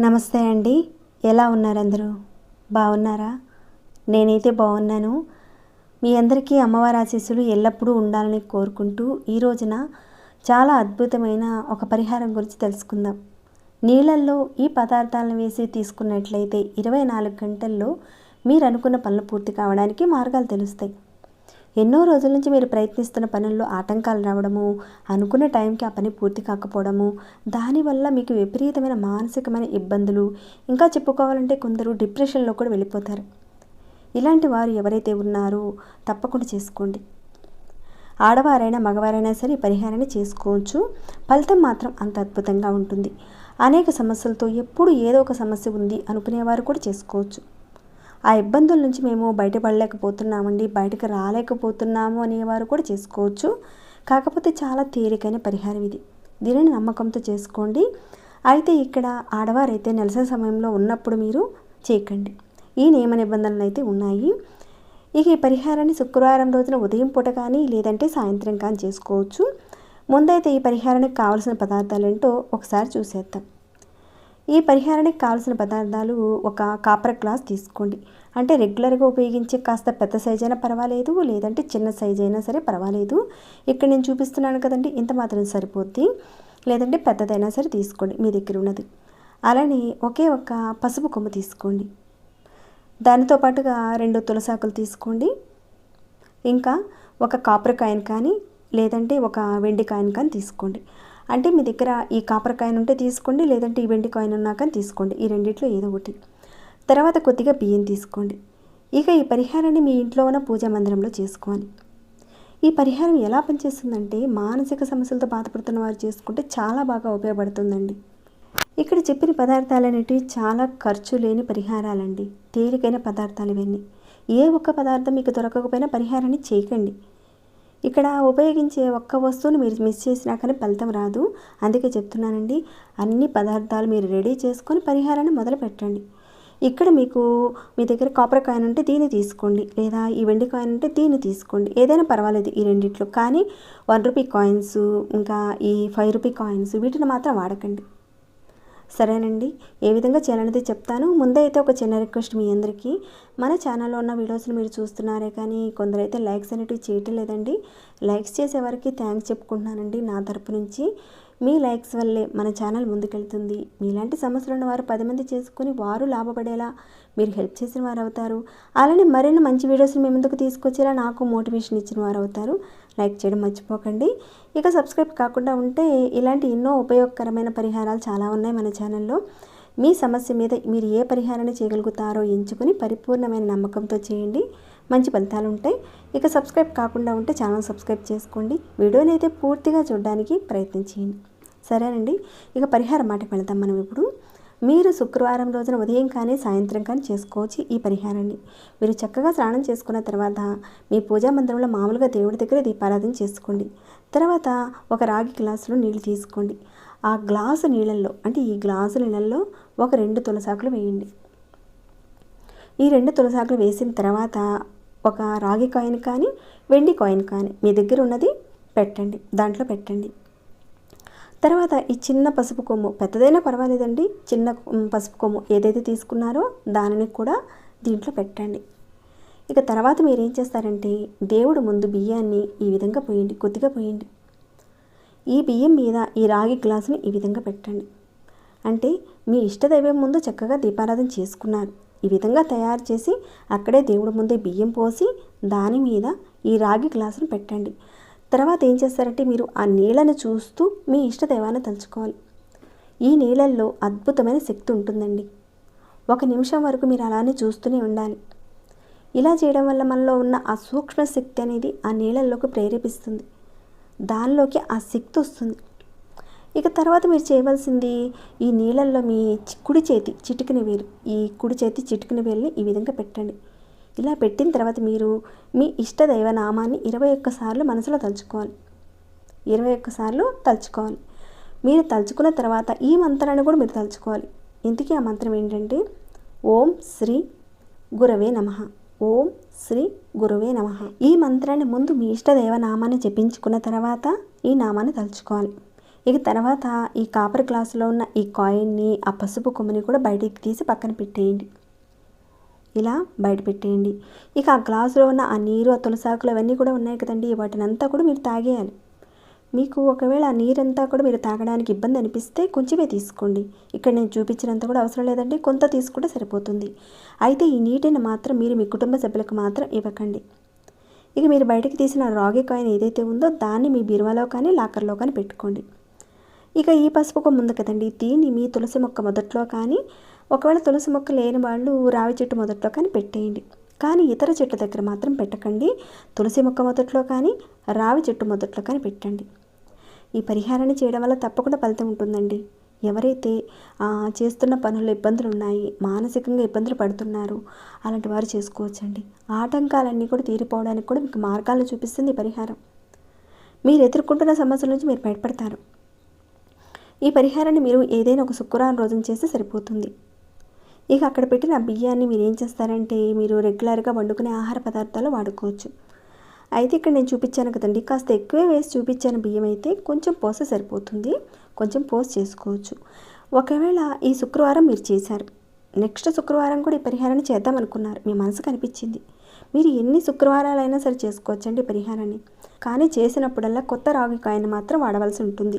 నమస్తే అండి. ఎలా ఉన్నారు అందరూ బాగున్నారా? నేనైతే బాగున్నాను. మీ అందరికీ అమ్మవారి ఆశీస్సులు ఎల్లప్పుడూ ఉండాలని కోరుకుంటూ ఈ రోజున చాలా అద్భుతమైన ఒక పరిహారం గురించి తెలుసుకుందాం. నీళ్ళల్లో ఈ పదార్థాలను వేసి తీసుకున్నట్లయితే ఇరవై నాలుగు గంటల్లో మీరు అనుకున్న పనులు పూర్తి కావడానికి మార్గాలు తెలుస్తాయి. ఎన్నో రోజుల నుంచి మీరు ప్రయత్నిస్తున్న పనుల్లో ఆటంకాలు రావడము అనుకున్న టైంకి ఆ పని పూర్తి కాకపోవడము దానివల్ల మీకు విపరీతమైన మానసికమైన ఇబ్బందులు ఇంకా చెప్పుకోవాలంటే కొందరు డిప్రెషన్లో కూడా వెళ్ళిపోతారు. ఇలాంటి వారు ఎవరైతే ఉన్నారో తప్పకుండా చేసుకోండి. ఆడవారైనా మగవారైనా సరే పరిహారాన్ని చేసుకోవచ్చు. ఫలితం మాత్రం అంత అద్భుతంగా ఉంటుంది. అనేక సమస్యలతో ఎప్పుడు ఏదో ఒక సమస్య ఉంది అనుకునేవారు కూడా చేసుకోవచ్చు. ఆ ఇబ్బందుల నుంచి మేము బయటపడలేకపోతున్నామండి బయటకు రాలేకపోతున్నాము అనేవారు కూడా చేసుకోవచ్చు. కాకపోతే చాలా తేలికైన పరిహారం ఇది. దీనిని నమ్మకంతో చేసుకోండి. అయితే ఇక్కడ ఆడవారైతే నెలసరి సమయంలో ఉన్నప్పుడు మీరు చేయకండి. ఈ నియమ నిబంధనలు అయితే ఉన్నాయి. ఇక ఈ పరిహారాన్ని శుక్రవారం రోజున ఉదయం పూట కానీ లేదంటే సాయంత్రం కానీ చేసుకోవచ్చు. ముందైతే ఈ పరిహారానికి కావాల్సిన పదార్థాలు ఏంటో ఒకసారి చూసేద్దాం. ఈ పరిహారానికి కావాల్సిన పదార్థాలు ఒక కాపర్ గ్లాస్ తీసుకోండి. అంటే రెగ్యులర్గా ఉపయోగించే కాస్త పెద్ద సైజ్ అయినా పర్వాలేదు లేదంటే చిన్న సైజ్ అయినా సరే పర్వాలేదు. ఇక్కడ నేను చూపిస్తున్నాను కదండి ఇంత మాత్రం సరిపోద్ది. లేదంటే పెద్దదైనా సరే తీసుకోండి మీ దగ్గర ఉన్నది. అలానే ఒకే ఒక పసుపు కొమ్ము తీసుకోండి. దానితో పాటుగా రెండు తులసాకులు తీసుకోండి. ఇంకా ఒక కాపర్ కాయిన్ కానీ లేదంటే ఒక వెండి కాయిన్ కానీ తీసుకోండి. అంటే మీ దగ్గర ఈ కాపర్ కాయిన్ ఉంటే తీసుకోండి లేదంటే ఈ వెండి కాయిన్ ఉన్నా కానీ తీసుకోండి. ఈ రెండిట్లో ఏదో ఒకటి. తర్వాత కొద్దిగా బియ్యం తీసుకోండి. ఇక ఈ పరిహారాన్ని మీ ఇంట్లో ఉన్న పూజా మందిరంలో చేసుకోవాలి. ఈ పరిహారం ఎలా పనిచేస్తుందంటే మానసిక సమస్యలతో బాధపడుతున్న వారు చేసుకుంటే చాలా బాగా ఉపయోగపడుతుందండి. ఇక్కడ చెప్పిన పదార్థాలు అనేటివి చాలా ఖర్చు లేని పరిహారాలండి. తేలికైన పదార్థాలు ఇవన్నీ. ఏ ఒక్క పదార్థం మీకు దొరకకపోయినా పరిహారాన్ని చేయకండి. ఇక్కడ ఉపయోగించే ఒక్క వస్తువును మీరు మిస్ చేసినా కానీ ఫలితం రాదు. అందుకే చెప్తున్నానండి అన్ని పదార్థాలు మీరు రెడీ చేసుకొని పరిహారాన్ని మొదలు పెట్టండి. ఇక్కడ మీకు మీ దగ్గర కాపర్ కాయిన్ ఉంటే దీన్ని తీసుకోండి లేదా ఈ వెండి కాయిన్ ఉంటే దీన్ని తీసుకోండి. ఏదైనా పర్వాలేదు ఈ రెండిట్లో కానీ వన్ రూపీ కాయిన్స్ ఇంకా ఈ ఫైవ్ రూపీ కాయిన్స్ వీటిని మాత్రం వాడకండి. సరేనండి. ఏ విధంగా చేయాలనేది చెప్తాను. ముందే అయితే ఒక చిన్న రిక్వెస్ట్ మీ అందరికీ. మన ఛానల్లో ఉన్న వీడియోస్ని మీరు చూస్తున్నారే కానీ కొందరైతే లైక్స్ అనేటివి చేయటం లేదండి. లైక్స్ చేసేవారికి థ్యాంక్స్ చెప్పుకుంటున్నానండి నా తరపు నుంచి. మీ లైక్స్ వల్లే మన ఛానల్ ముందుకెళ్తుంది. మీలాంటి సమస్యలు ఉన్న వారు పది మంది చేసుకుని వారు లాభపడేలా మీరు హెల్ప్ చేసిన వారు అవుతారు అలానే మరిన్ని మంచి వీడియోస్ని మీ ముందుకు తీసుకొచ్చేలా నాకు మోటివేషన్ ఇచ్చిన వారు అవుతారు లైక్ చేయడం మర్చిపోకండి. ఇక సబ్స్క్రైబ్ కాకుండా ఉంటే ఇలాంటి ఎన్నో ఉపయోగకరమైన పరిహారాలు చాలా ఉన్నాయి మన ఛానల్లో. మీ సమస్య మీద మీరు ఏ పరిహారాన్ని చేయగలుగుతారో ఎంచుకొని పరిపూర్ణమైన నమ్మకంతో చేయండి. మంచి ఫలితాలు ఉంటాయి. ఇక సబ్స్క్రైబ్ కాకుండా ఉంటే ఛానల్ సబ్స్క్రైబ్ చేసుకోండి. వీడియోని అయితే పూర్తిగా చూడడానికి ప్రయత్నించేయండి సరేనండి. ఇక పరిహారం మాటకు వెళ్దాం మనం ఇప్పుడు. మీరు శుక్రవారం రోజున ఉదయం కానీ సాయంత్రం కానీ చేసుకోవచ్చు ఈ పరిహారాన్ని. మీరు చక్కగా స్నానం చేసుకున్న తర్వాత మీ పూజా మందిరంలో మామూలుగా దేవుడి దగ్గర దీపారాధన చేసుకోండి. తర్వాత ఒక రాగి గ్లాసులో నీళ్ళు తీసుకోండి. ఆ గ్లాసు నీళ్ళల్లో అంటే ఈ గ్లాసు నీళ్ళల్లో ఒక రెండు తులసాకులు వేయండి. ఈ రెండు తులసాకులు వేసిన తర్వాత ఒక రాగి కాయిన్ కానీ వెండి కాయిన్ కానీ మీ దగ్గర ఉన్నది పెట్టండి. దాంట్లో పెట్టండి. తర్వాత ఈ చిన్న పసుపు కొమ్ము పెద్దదైనా పర్వాలేదండి. చిన్న పసుపు కొమ్ము ఏదైతే తీసుకున్నారో దానిని కూడా దీంట్లో పెట్టండి. ఇక తర్వాత మీరు ఏం చేస్తారంటే దేవుడు ముందు బియ్యాన్ని ఈ విధంగా పోయండి కొద్దిగా పోయండి. ఈ బియ్యం మీద ఈ రాగి గ్లాసుని ఈ విధంగా పెట్టండి. అంటే మీ ఇష్టదైవం ముందు చక్కగా దీపారాధన చేసుకున్నారు. ఈ విధంగా తయారు చేసి అక్కడే దేవుడి ముందే బియ్యం పోసి దాని మీద ఈ రాగి గ్లాసును పెట్టండి. తర్వాత ఏం చేస్తారంటే మీరు ఆ నీళ్ళను చూస్తూ మీ ఇష్టదైవాన్ని తలుచుకోవాలి. ఈ నీళ్ళల్లో అద్భుతమైన శక్తి ఉంటుందండి. ఒక నిమిషం వరకు మీరు అలానే చూస్తూనే ఉండాలి. ఇలా చేయడం వల్ల మనలో ఉన్న ఆ సూక్ష్మ శక్తి అనేది ఆ నీళ్ళల్లోకి ప్రేరేపిస్తుంది. దానిలోకి ఆ శక్తి వస్తుంది. ఇక తర్వాత మీరు చేయవలసింది ఈ నీళ్ళల్లో మీ కుడి చేతి చిటికిన వేలు ఈ కుడి చేతి చిటికిన వేలుని ఈ విధంగా పెట్టండి. ఇలా పెట్టిన తర్వాత మీరు మీ ఇష్ట దైవ నామాన్ని ఇరవై ఒక్కసార్లు మనసులో తలుచుకోవాలి. ఇరవై ఒక్కసార్లు తలుచుకోవాలి. మీరు తలుచుకున్న తర్వాత ఈ మంత్రాన్ని కూడా మీరు తలుచుకోవాలి. ఇంతకీ ఆ మంత్రం ఏంటంటే ఓం శ్రీ గురవే నమ. ఓం శ్రీ గురువే నమ. ఈ మంత్రాన్ని ముందు మీ ఇష్టదైవ నామాన్ని జపించుకున్న తర్వాత ఈ నామాన్ని తలుచుకోవాలి. ఇక తర్వాత ఈ కాపర్ గ్లాసులో ఉన్న ఈ కాయిన్ని ఆ పసుపు కొమ్ముని కూడా బయటికి తీసి పక్కన పెట్టేయండి. ఇలా బయట పెట్టేయండి. ఇక ఆ గ్లాసులో ఉన్న ఆ నీరు ఆ తులసాకులు అవన్నీ కూడా ఉన్నాయి కదండి. వాటిని అంతా కూడా మీరు తాగేయాలి. మీకు ఒకవేళ ఆ నీరంతా కూడా మీరు తాగడానికి ఇబ్బంది అనిపిస్తే కొంచెమే తీసుకోండి. ఇక్కడ నేను చూపించినంత కూడా అవసరం లేదండి. కొంత తీసుకుంటే సరిపోతుంది. అయితే ఈ నీటిని మాత్రం మీరు మీ కుటుంబ సభ్యులకు మాత్రం ఇవ్వకండి. ఇక మీరు బయటకు తీసిన రాగి కాయిన్ ఏదైతే ఉందో దాన్ని మీ బీరువాలో కానీ లాకర్లో కానీ పెట్టుకోండి. ఇక ఈ పసుపు కొమ్ము ఉంది కదండి. దీన్ని మీ తులసి మొక్క మొదట్లో కానీ ఒకవేళ తులసి మొక్క లేని వాళ్ళు రావి చెట్టు మొదట్లో కానీ పెట్టేయండి. కానీ ఇతర చెట్ల దగ్గర మాత్రం పెట్టకండి. తులసి మొక్క మొదట్లో కానీ రావి చెట్టు మొదట్లో కానీ పెట్టండి. ఈ పరిహారాన్ని చేయడం వల్ల తప్పకుండా ఫలితం ఉంటుందండి. ఎవరైతే చేస్తున్న పనుల్లో ఇబ్బందులు ఉన్నాయి మానసికంగా ఇబ్బందులు పడుతున్నారు అలాంటి వారు చేసుకోవచ్చండి. ఆటంకాలన్నీ కూడా తీరిపోవడానికి కూడా మీకు మార్గాలు చూపిస్తుంది ఈ పరిహారం. మీరు ఎదుర్కొంటున్న సమస్యల నుంచి మీరు బయటపడతారు. ఈ పరిహారాన్ని మీరు ఏదైనా ఒక శుక్రవారం రోజున చేస్తే సరిపోతుంది. ఇక అక్కడ పెట్టిన బియ్యాన్ని మీరు ఏం చేస్తారంటే మీరు రెగ్యులర్గా వండుకునే ఆహార పదార్థాలు వాడుకోవచ్చు. అయితే ఇక్కడ నేను చూపించాను కదండి కాస్త ఎక్కువే వేసి చూపించాను బియ్యం అయితే కొంచెం పోస సరిపోతుంది కొంచెం పోస్ చేసుకోవచ్చు. ఒకవేళ ఈ శుక్రవారం మీరు చేశారు నెక్స్ట్ శుక్రవారం కూడా ఈ పరిహారాన్ని చేద్దాం అనుకున్నారు మీ మనసు కనిపించింది. మీరు ఎన్ని శుక్రవారాలైనా సరే చేసుకోవచ్చండి పరిహారాన్ని. కానీ చేసినప్పుడల్లా కొత్త రాగి కాయను మాత్రం వాడవలసి ఉంటుంది.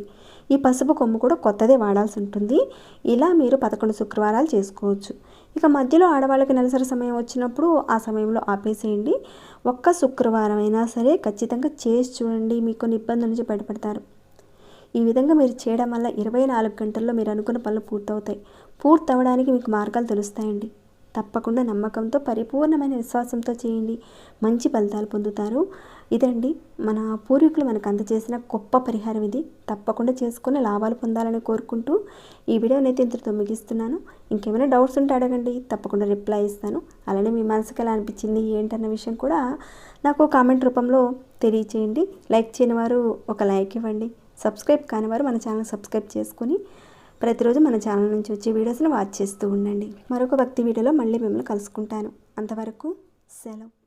ఈ పసుపు కొమ్ము కూడా కొత్తదే వాడాల్సి ఉంటుంది. ఇలా మీరు పదకొండు శుక్రవారాలు చేసుకోవచ్చు. ఇక మధ్యలో ఆడవాళ్ళకి నెలసరి సమయం వచ్చినప్పుడు ఆ సమయంలో ఆపేసేయండి. ఒక్క శుక్రవారం అయినా సరే ఖచ్చితంగా చేసి చూడండి. మీకు కొన్ని ఇబ్బందుల నుంచి బయటపడతారు. ఈ విధంగా మీరు చేయడం వల్ల ఇరవై నాలుగు గంటల్లో మీరు అనుకున్న పనులు పూర్తవుతాయి. పూర్తవడానికి మీకు మార్గాలు తెలుస్తాయండి. తప్పకుండా నమ్మకంతో పరిపూర్ణమైన విశ్వాసంతో చేయండి. మంచి ఫలితాలు పొందుతారు. ఇదండి మన పూర్వీకులు మనకు అందజేసిన గొప్ప పరిహారం ఇది. తప్పకుండా చేసుకుని లాభాలు పొందాలని కోరుకుంటూ ఈ వీడియోని అయితే ఇంతటితో ముగిస్తున్నాను. ఇంకేమైనా డౌట్స్ ఉంటే అడగండి. తప్పకుండా రిప్లై ఇస్తాను. అలానే మీ మనసుకు ఎలా అనిపించింది? ఏంటన్న విషయం కూడా నాకు కామెంట్ రూపంలో తెలియచేయండి. లైక్ చేయని వారు ఒక లైక్ ఇవ్వండి. సబ్స్క్రైబ్ కాని వారు మన ఛానల్ సబ్స్క్రైబ్ చేసుకుని ప్రతిరోజు మన ఛానల్ నుంచి వచ్చే వీడియోస్ని వాచ్ చేస్తూ ఉండండి. మరొక భక్తి వీడియోలో మళ్ళీ మిమ్మల్ని కలుసుకుంటాను. అంతవరకు సెలవు.